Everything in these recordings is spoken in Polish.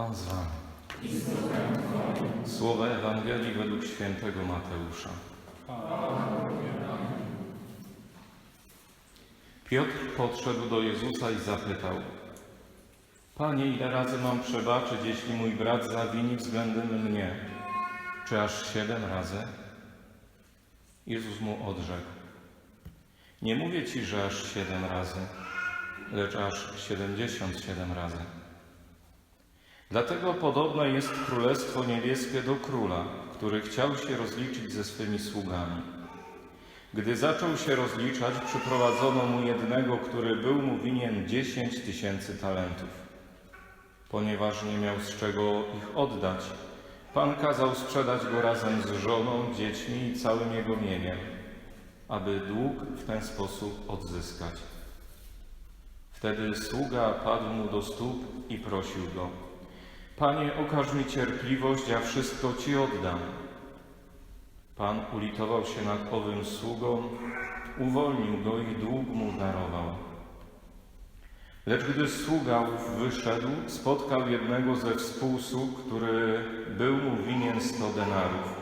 Pan z Wami. Słowa Ewangelii według świętego Mateusza. Piotr podszedł do Jezusa i zapytał: Panie, ile razy mam przebaczyć, jeśli mój brat zawini względem mnie? Czy aż siedem razy? Jezus mu odrzekł: Nie mówię ci, że aż siedem razy, lecz aż siedemdziesiąt siedem razy. Dlatego podobne jest Królestwo Niebieskie do króla, który chciał się rozliczyć ze swymi sługami. Gdy zaczął się rozliczać, przyprowadzono mu jednego, który był mu winien dziesięć tysięcy talentów. Ponieważ nie miał z czego ich oddać, Pan kazał sprzedać go razem z żoną, dziećmi i całym jego mieniem, aby dług w ten sposób odzyskać. Wtedy sługa padł mu do stóp i prosił go: Panie, okaż mi cierpliwość, ja wszystko Ci oddam. Pan ulitował się nad owym sługą, uwolnił go i dług mu darował. Lecz gdy sługa wyszedł, spotkał jednego ze współsług, który był mu winien sto denarów.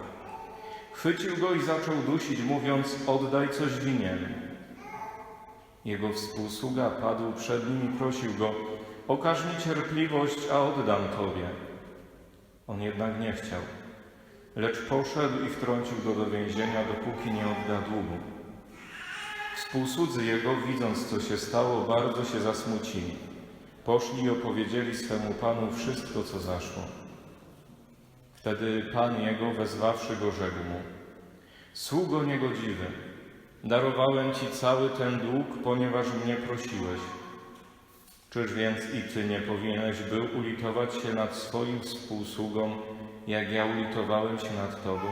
Chwycił go i zaczął dusić, mówiąc: Oddaj coś winien. Jego współsługa padł przed nim i prosił go: Okaż mi cierpliwość, a oddam tobie. On jednak nie chciał, lecz poszedł i wtrącił go do więzienia, dopóki nie odda długu. Współsłudzy jego, widząc co się stało, bardzo się zasmucili. Poszli i opowiedzieli swemu panu wszystko, co zaszło. Wtedy pan jego, wezwawszy go, rzekł mu: Sługo niegodziwy, darowałem ci cały ten dług, ponieważ mnie prosiłeś. Czyż więc i ty nie powinieneś był ulitować się nad swoim współsługą, jak ja ulitowałem się nad tobą?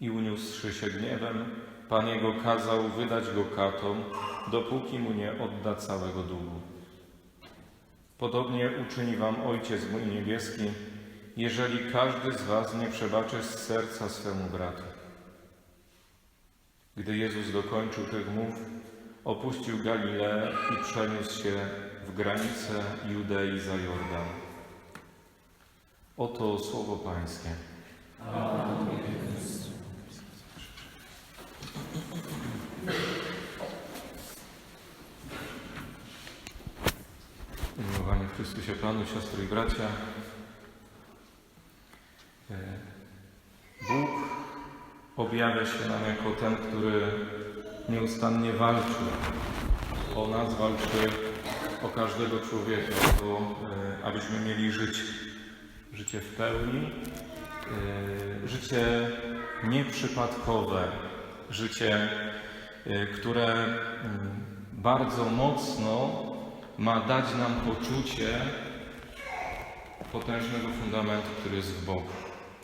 I uniósłszy się gniewem, Pan jego kazał wydać go katom, dopóki mu nie odda całego długu. Podobnie uczyni wam Ojciec mój niebieski, jeżeli każdy z was nie przebaczy z serca swemu bratu. Gdy Jezus dokończył tych mów, opuścił Galileę i przeniósł się w granice Judei za Jordan. Oto słowo Pańskie. Umiłowani w Chrystusie Panu, siostry i bracia. E, Bóg objawia się nam jako ten, który nieustannie walczy. O nas, walczy o każdego człowieka, o to, e, abyśmy mieli życie, życie w pełni, e, życie nieprzypadkowe, życie, e, które mm, bardzo mocno ma dać nam poczucie potężnego fundamentu, który jest w Bogu.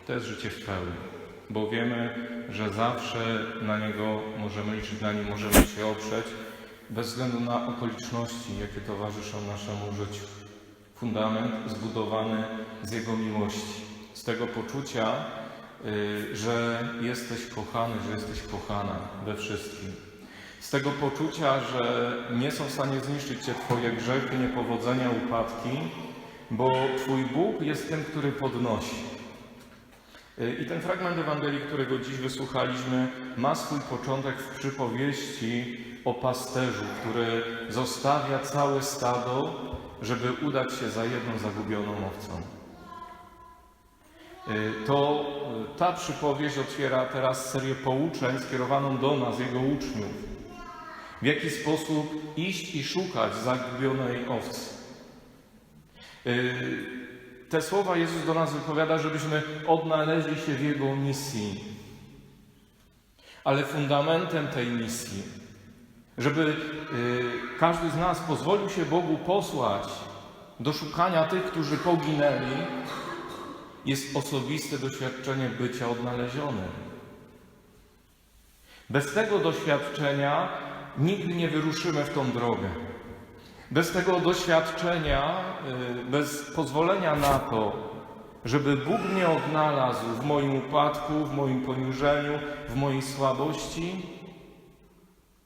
To jest życie w pełni, bo wiemy, że zawsze na Niego możemy liczyć, na Nim możemy się oprzeć, bez względu na okoliczności, jakie towarzyszą naszemu życiu. Fundament zbudowany z Jego miłości, z tego poczucia, y, że jesteś kochany, że jesteś kochana we wszystkim. Z tego poczucia, że nie są w stanie zniszczyć Cię Twoje grzechy, niepowodzenia, upadki, bo Twój Bóg jest tym, który podnosi. Y, I ten fragment Ewangelii, którego dziś wysłuchaliśmy, ma swój początek w przypowieści o pasterzu, który zostawia całe stado, żeby udać się za jedną zagubioną owcą. Y, To y, ta przypowieść otwiera teraz serię pouczeń skierowaną do nas, jego uczniów. W jaki sposób iść i szukać zagubionej owcy. Te słowa Jezus do nas wypowiada, żebyśmy odnaleźli się w Jego misji. Ale fundamentem tej misji, żeby y, każdy z nas pozwolił się Bogu posłać do szukania tych, którzy poginęli, jest osobiste doświadczenie bycia odnalezionym. Bez tego doświadczenia nigdy nie wyruszymy w tą drogę. Bez tego doświadczenia, y, bez pozwolenia na to, żeby Bóg mnie odnalazł w moim upadku, w moim poniżeniu, w mojej słabości,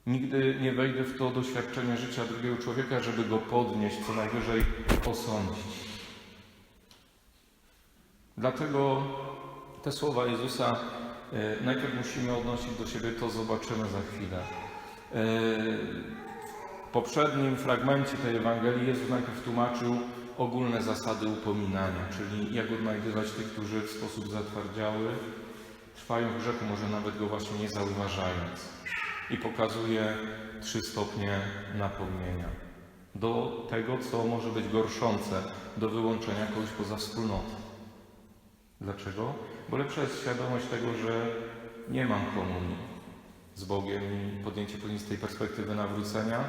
nigdy nie wejdę w to doświadczenie życia drugiego człowieka, żeby go podnieść, co najwyżej osądzić. Dlatego te słowa Jezusa e, najpierw musimy odnosić do siebie, to zobaczymy za chwilę. Poprzednim fragmencie tej Ewangelii Jezus najpierw tłumaczył ogólne zasady upominania, czyli jak odnajdywać tych, którzy w sposób zatwardziały trwają w grzechu, może nawet go właśnie nie zauważając. I pokazuje trzy stopnie napomnienia. Do tego, co może być gorszące, do wyłączenia kogoś poza wspólnotą. Dlaczego? Bo lepsza jest świadomość tego, że nie mam komunii z Bogiem i podjęcie później z tej perspektywy nawrócenia,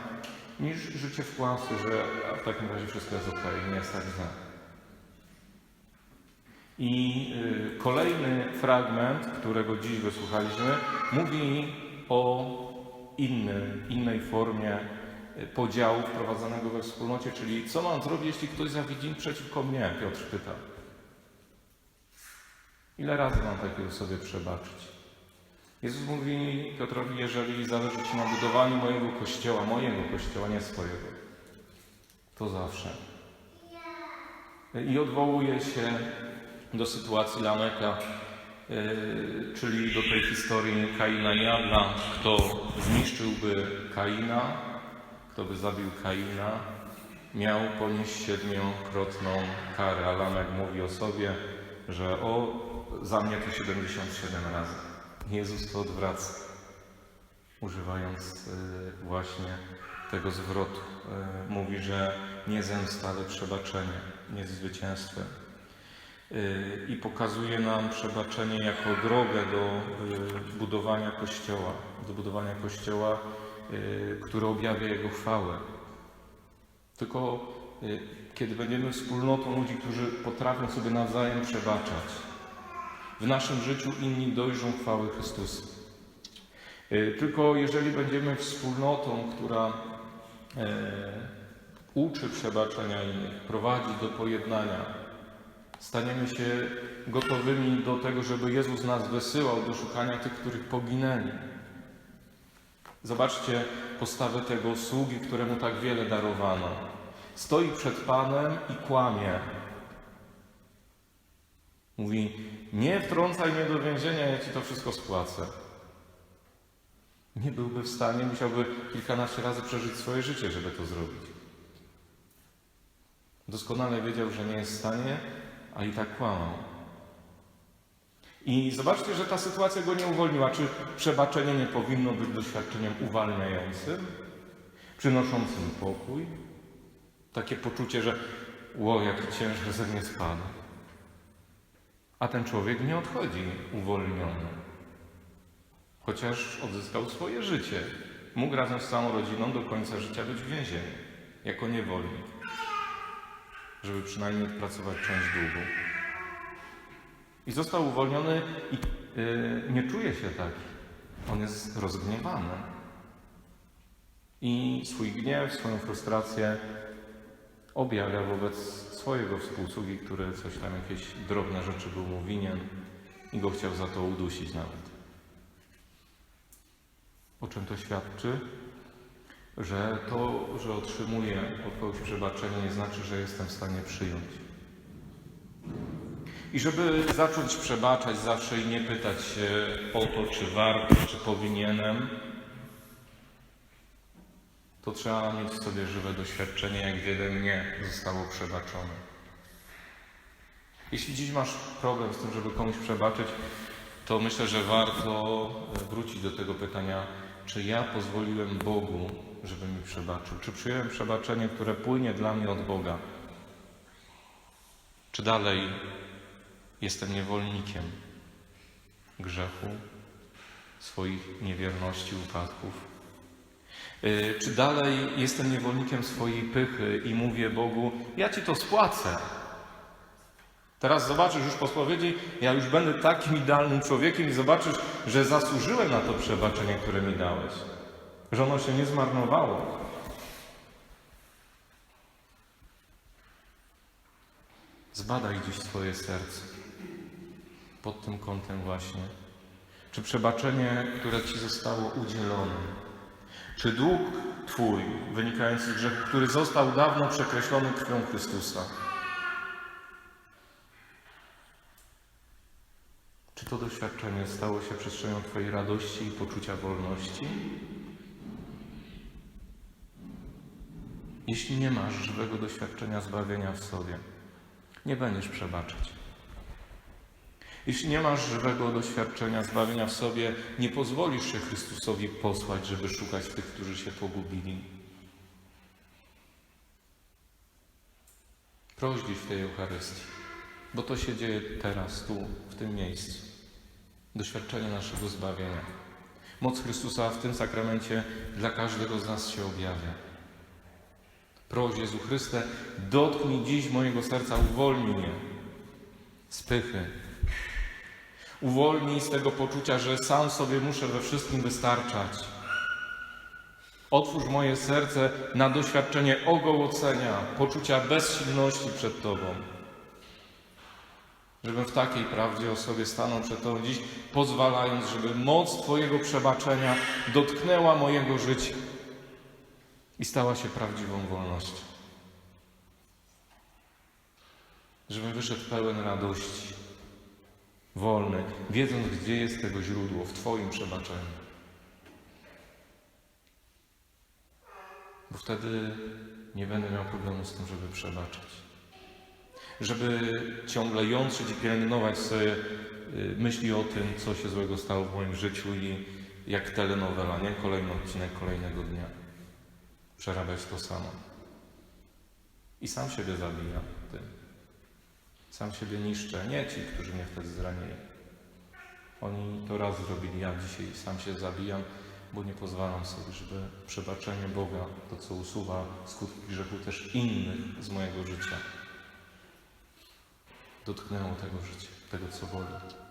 niż życie w kłamstwie, że w takim razie wszystko jest ok, nie jest tak. I y, kolejny fragment, którego dziś wysłuchaliśmy, mówi o innym, innej formie y, podziału wprowadzonego we wspólnocie, czyli co mam zrobić, jeśli ktoś zawidzi przeciwko mnie, Piotr pyta. Ile razy mam takiego sobie przebaczyć? Jezus mówi Piotrowi, jeżeli zależy Ci na budowaniu mojego kościoła, mojego kościoła, nie swojego, to zawsze. I odwołuje się do sytuacji Lameka, yy, czyli do tej historii Kaina i Abla. Kto zniszczyłby Kaina, kto by zabił Kaina, miał ponieść siedmiokrotną karę. A Lamek mówi o sobie, że o, za mnie to 77 razy. Jezus to odwraca, używając y, właśnie tego zwrotu. Y, Mówi, że nie zemsta, ale przebaczenie, nie zwycięstwem. Y, I pokazuje nam przebaczenie jako drogę do budowania Kościoła, do budowania Kościoła, który objawia Jego chwałę. Tylko kiedy będziemy wspólnotą ludzi, którzy potrafią sobie nawzajem przebaczać, w naszym życiu inni dojrzą chwały Chrystusa. Y, Tylko jeżeli będziemy wspólnotą, która e, uczy przebaczenia innych, prowadzi do pojednania, staniemy się gotowymi do tego, żeby Jezus nas wysyłał do szukania tych, których poginęli. Zobaczcie postawę tego sługi, któremu tak wiele darowano. Stoi przed Panem i kłamie. Mówi, nie wtrącaj mnie do więzienia, ja ci to wszystko spłacę. Nie byłby w stanie, musiałby kilkanaście razy przeżyć swoje życie, żeby to zrobić. Doskonale wiedział, że nie jest w stanie, a i tak kłamał. I zobaczcie, że ta sytuacja go nie uwolniła. Czy przebaczenie nie powinno być doświadczeniem uwalniającym, przynoszącym pokój? Takie poczucie, że ło, jaki ciężar ze mnie spadł. A ten człowiek nie odchodzi uwolniony. Chociaż odzyskał swoje życie. Mógł razem z całą rodziną do końca życia być w więzieniu, jako niewolnik, żeby przynajmniej odpracować część długu. I został uwolniony i yy, nie czuje się tak. On jest rozgniewany. I swój gniew, swoją frustrację objawia wobec swojego współsługi, który coś tam, jakieś drobne rzeczy był mu winien i go chciał za to udusić nawet. O czym to świadczy? Że to, że otrzymuję od kogoś przebaczenie, nie znaczy, że jestem w stanie przyjąć. I żeby zacząć przebaczać zawsze i nie pytać się o to, czy warto, czy powinienem, to trzeba mieć w sobie żywe doświadczenie, jak wiele mnie zostało przebaczone. Jeśli dziś masz problem z tym, żeby komuś przebaczyć, to myślę, że warto wrócić do tego pytania, czy ja pozwoliłem Bogu, żeby mi przebaczył? Czy przyjąłem przebaczenie, które płynie dla mnie od Boga? Czy dalej jestem niewolnikiem grzechu, swoich niewierności, upadków? Yy, Czy dalej jestem niewolnikiem swojej pychy i mówię Bogu, ja Ci to spłacę? Teraz zobaczysz już po spowiedzi, ja już będę takim idealnym człowiekiem i zobaczysz, że zasłużyłem na to przebaczenie, które mi dałeś. Że ono się nie zmarnowało. Zbadaj dziś swoje serce pod tym kątem właśnie. Czy przebaczenie, które Ci zostało udzielone, czy dług Twój wynikający z grzechu, który został dawno przekreślony krwią Chrystusa, to doświadczenie stało się przestrzenią Twojej radości i poczucia wolności? Jeśli nie masz żywego doświadczenia zbawienia w sobie, nie będziesz przebaczać. Jeśli nie masz żywego doświadczenia zbawienia w sobie, nie pozwolisz się Chrystusowi posłać, żeby szukać tych, którzy się pogubili. Proś w tej Eucharystii, bo to się dzieje teraz, tu, w tym miejscu. Doświadczenie naszego zbawienia. Moc Chrystusa w tym sakramencie dla każdego z nas się objawia. Proś Jezu Chryste, dotknij dziś mojego serca, uwolnij mnie z pychy. Uwolnij z tego poczucia, że sam sobie muszę we wszystkim wystarczać. Otwórz moje serce na doświadczenie ogołocenia, poczucia bezsilności przed Tobą. Żebym w takiej prawdzie o sobie stanął przed Tobą dziś, pozwalając, żeby moc Twojego przebaczenia dotknęła mojego życia i stała się prawdziwą wolnością. Żebym wyszedł pełen radości, wolny, wiedząc, gdzie jest tego źródło, w Twoim przebaczeniu. Bo wtedy nie będę miał problemu z tym, żeby przebaczać. Żeby ciągle jątrzyć i pielęgnować sobie y, myśli o tym, co się złego stało w moim życiu i jak telenowela, nie? Kolejny odcinek kolejnego dnia. Przerabiać to samo. I sam siebie zabija. Sam siebie niszczę, nie ci, którzy mnie wtedy zranili. Oni to raz zrobili, ja dzisiaj sam się zabijam, bo nie pozwalam sobie, żeby przebaczenie Boga, to co usuwa skutki grzechu też innych z mojego życia, dotknęło tego życia, tego co woli.